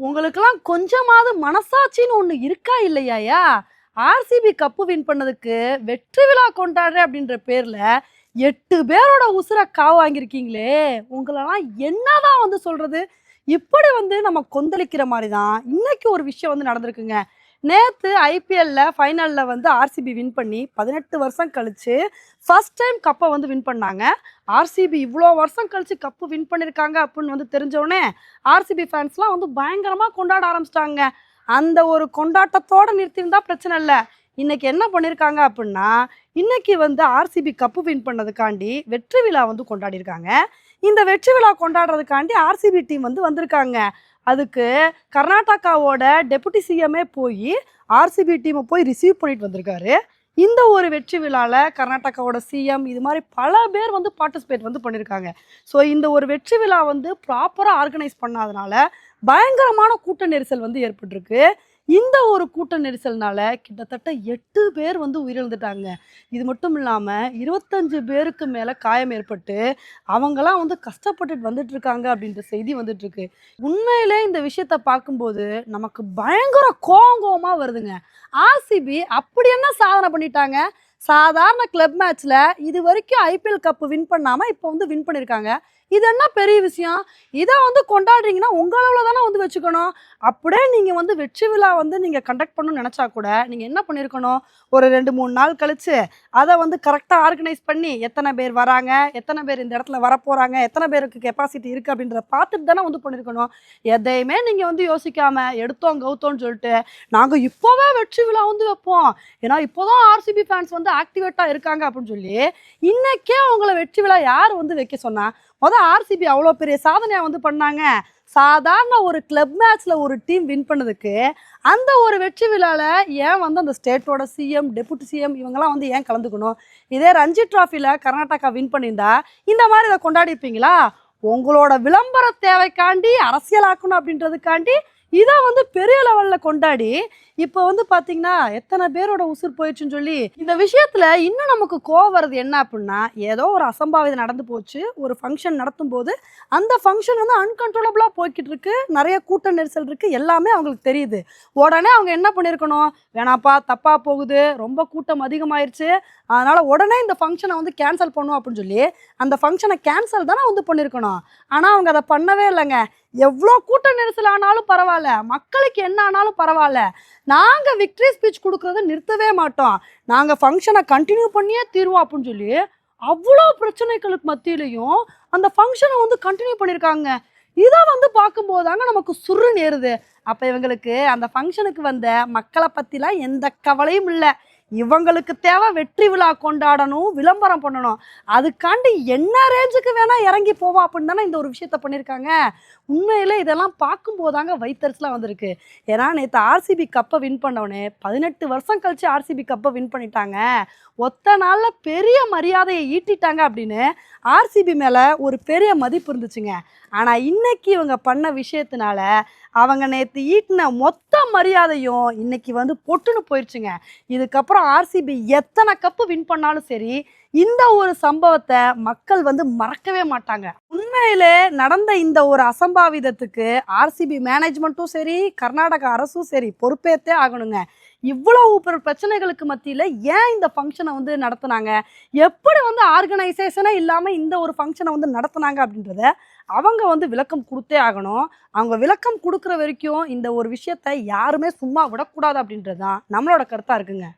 உங்களுக்கெல்லாம் கொஞ்சமாவது மனசாட்சின்னு ஒன்று இருக்கா இல்லையாயா? ஆர்சிபி கப்பு வின் பண்ணதுக்கு வெற்றி விழா கொண்டாடுறேன் அப்படின்ற பேரில் எட்டு பேரோட உசுரை காவு வாங்கியிருக்கீங்களே. உங்களெல்லாம் என்னதான் வந்து சொல்கிறது இப்படி வந்து நம்ம கொந்தளிக்கிற மாதிரி தான் இன்னைக்கு ஒரு விஷயம் வந்து நடந்திருக்குங்க. நேற்று ஐபிஎல்ல ஃபைனலில் வந்து ஆர்சிபி வின் பண்ணி பதினெட்டு வருஷம் கழிச்சு ஃபர்ஸ்ட் டைம் கப்பை வந்து வின் பண்ணாங்க. ஆர்சிபி இவ்வளோ வருஷம் கழிச்சு கப்பு வின் பண்ணியிருக்காங்க அப்படின்னு வந்து தெரிஞ்சோடனே ஆர்சிபி ஃபேன்ஸ்லாம் வந்து பயங்கரமாக கொண்டாட ஆரம்பிச்சிட்டாங்க. அந்த ஒரு கொண்டாட்டத்தோடு நிறுத்தியிருந்தா பிரச்சனை இல்லை. இன்னைக்கு என்ன பண்ணியிருக்காங்க அப்படின்னா இன்னைக்கு வந்து ஆர்சிபி கப்பு வின் பண்ணதுக்காண்டி வெற்றி விழா வந்து கொண்டாடியிருக்காங்க. இந்த வெற்றி விழா கொண்டாடுறதுக்காண்டி ஆர்சிபி டீம் வந்து வந்திருக்காங்க. அதுக்கு கர்நாடகாவோட டெபுட்டி சிஎம்ஏ போய் ஆர்சிபி டீமை போய் ரிசீவ் பண்ணிட்டு வந்திருக்காரு. இந்த ஒரு வெற்றி விழாவில் கர்நாடகாவோட சிஎம் இது மாதிரி பல பேர் வந்து பார்ட்டிசிபேட் வந்து பண்ணியிருக்காங்க ஸோ இந்த ஒரு வெற்றி விழா வந்து ப்ராப்பராக ஆர்கனைஸ் பண்ணாதனால பயங்கரமான கூட்ட நெரிசல் வந்து ஏற்பட்டிருக்கு. இந்த ஒரு கூட்ட நெரிசல்னால கிட்டத்தட்ட எட்டு பேர் வந்து உயிரிழந்துட்டாங்க. இது மட்டும் இல்லாமல் இருபத்தஞ்சு பேருக்கு மேலே காயம் ஏற்பட்டு அவங்களாம் வந்து கஷ்டப்பட்டுட்டு வந்துட்டு இருக்காங்க அப்படின்ற செய்தி வந்துட்டு இருக்கு உண்மையிலே இந்த விஷயத்த பார்க்கும்போது நமக்கு பயங்கர கோவம் கோவமா வருதுங்க. ஆர்சிபி அப்படி என்ன சாதனை பண்ணிட்டாங்க? சாதாரண கிளப் மேட்ச்சில் இது வரைக்கும் ஐபிஎல் கப்பு வின் பண்ணாமல் இப்போ வந்து வின் பண்ணியிருக்காங்க இது என்ன பெரிய விஷயம்? இதை வந்து கொண்டாடுறீங்கன்னா உங்களவில் தானே வந்து வச்சுக்கணும். அப்படியே நீங்கள் வந்து வெற்றி விழா வந்து நீங்கள் கண்டக்ட் பண்ணணும்னு நினச்சா கூட நீங்கள் என்ன பண்ணியிருக்கணும் ஒரு ரெண்டு மூணு நாள் கழித்து அதை வந்து கரெக்டாக ஆர்கனைஸ் பண்ணி எத்தனை பேர் வராங்க எத்தனை பேர் இந்த இடத்துல வரப்போகிறாங்க எத்தனை பேருக்கு கெப்பாசிட்டி இருக்குது அப்படின்றத பார்த்துட்டு தானே வந்து பண்ணியிருக்கணும் எதையுமே நீங்கள் வந்து யோசிக்காமல் எடுத்தோம் கௌத்தோன்னு சொல்லிட்டு நாங்கள் இப்போவே வெற்றி விழா வந்து வைப்போம். ஏன்னா இப்போதான் ஆர்சிபி ஃபேன்ஸ் வந்து ஆக்டிவேட்டாக இருக்காங்க அப்படின்னு சொல்லி இன்னைக்கே அவங்கள வெற்றி விழா யார் வந்து வைக்க சொன்னா மொதல் ஆர்சிபி அவ்வளோ பெரிய சாதனையாக வந்து பண்ணாங்க. சாதாரண ஒரு கிளப் மேட்ச்சில் ஒரு டீம் வின் பண்ணதுக்கு அந்த ஒரு வெற்றி விழாவில் ஏன் வந்து அந்த ஸ்டேட்டோட சிஎம் டெபுட்டி சிஎம் இவங்கெல்லாம் வந்து ஏன் கலந்துக்கணும்? இதே ரஞ்சி ட்ராஃபியில் கர்நாடகா வின் பண்ணியிருந்தா இந்த மாதிரி இதை கொண்டாடி இருப்பீங்களா உங்களோட விளம்பர தேவைக்காண்டி அரசியலாக்கணும் அப்படின்றதுக்காண்டி இதை வந்து பெரிய லெவலில் கொண்டாடி இப்போ வந்து பார்த்தீங்கன்னா எத்தனை பேரோட உசுர் போயிடுச்சுன்னு சொல்லி இந்த விஷயத்தில் இன்னும் நமக்கு கோவம் வருது என்ன அப்படின்னா ஏதோ ஒரு அசம்பாவிதம் நடந்து போச்சு. ஒரு ஃபங்க்ஷன் நடத்தும் போது அந்த ஃபங்க்ஷன் வந்து அன்கன்ட்ரோலபிளாக போய்கிட்டு இருக்கு நிறைய கூட்ட நெரிசல் இருக்குது எல்லாமே அவங்களுக்கு தெரியுது. உடனே அவங்க என்ன பண்ணியிருக்கணும் வேணாப்பா தப்பாக போகுது. ரொம்ப கூட்டம் அதிகமாயிருச்சு. அதனால் உடனே இந்த ஃபங்க்ஷனை வந்து கேன்சல் பண்ணும் அப்படின்னு சொல்லி அந்த ஃபங்க்ஷனை கேன்சல் தானே வந்து பண்ணியிருக்கணும் ஆனால் அவங்க அதை பண்ணவே இல்லைங்க. எவ்வளோ கூட்ட நெரிசல் ஆனாலும் பரவாயில்ல. மக்களுக்கு என்ன ஆனாலும் பரவாயில்ல. நாங்கள் விக்ட்ரி ஸ்பீச் கொடுக்குறத நிறுத்தவே மாட்டோம். நாங்கள் ஃபங்க்ஷனை கண்டினியூ பண்ணியே தீருவோம் அப்படின்னு சொல்லி அவ்வளோ பிரச்சனைகளுக்கு மத்தியிலையும் அந்த ஃபங்க்ஷனை வந்து கண்டினியூ பண்ணியிருக்காங்க இதை வந்து பார்க்கும்போது தாங்க நமக்கு சுரு நேருது அப்போ இவங்களுக்கு அந்த ஃபங்க்ஷனுக்கு வந்த மக்களை பற்றிலாம் எந்த கவலையும் இல்லை. இவங்களுக்கு தேவை வெற்றி விழா கொண்டாடணும் விளம்பரம் பண்ணணும். அதுக்காண்டி என்ன ரேஞ்சுக்கு வேணால் இறங்கி போவோம் அப்படின்னு தானே இந்த ஒரு விஷயத்த பண்ணியிருக்காங்க உண்மையிலே இதெல்லாம் பார்க்கும்போதாங்க வைத்தறிச்சலாம் வந்திருக்கு. ஏன்னா நேற்று ஆர்சிபி கப்பை வின் பண்ணவனே பதினெட்டு வருஷம் கழித்து ஆர்சிபி கப்பை வின் பண்ணிட்டாங்க. ஒத்த நாளில் பெரிய மரியாதையை ஈட்டிட்டாங்க அப்படின்னு ஆர்சிபி மேலே ஒரு பெரிய மதிப்பு இருந்துச்சுங்க. ஆனால் இன்னைக்கு இவங்க பண்ண விஷயத்தினால அவங்க நேற்று ஈட்டின மொத்த மரியாதையும் இன்னைக்கு வந்து பொட்டுன்னு போயிடுச்சுங்க இதுக்கப்புறம் ஆர்சிபி எத்தனை கப்பு வின் பண்ணாலும் சரி இந்த ஒரு சம்பவத்தை மக்கள் வந்து மறக்கவே மாட்டாங்க. உண்மையிலே நடந்த இந்த ஒரு அசம்பாவிதத்துக்கு ஆர்சிபி மேனேஜ்மெண்ட்டும் சரி கர்நாடக அரசும் சரி பொறுப்பேற்றே ஆகணுங்க. இவ்வளவு பிரச்சனைகளுக்கு மத்தியில் ஏன் இந்த ஃபங்க்ஷனை வந்து நடத்துனாங்க? எப்படி வந்து ஆர்கனைசேஷனே இல்லாமல் இந்த ஒரு ஃபங்க்ஷனை வந்து நடத்துனாங்க அப்படின்றத அவங்க வந்து விளக்கம் கொடுத்தே ஆகணும். அவங்க விளக்கம் கொடுக்குற வரைக்கும் இந்த ஒரு விஷயத்தை யாருமே சும்மா விடக்கூடாது அப்படின்றது தான் நம்மளோட கருத்தாக இருக்குங்க.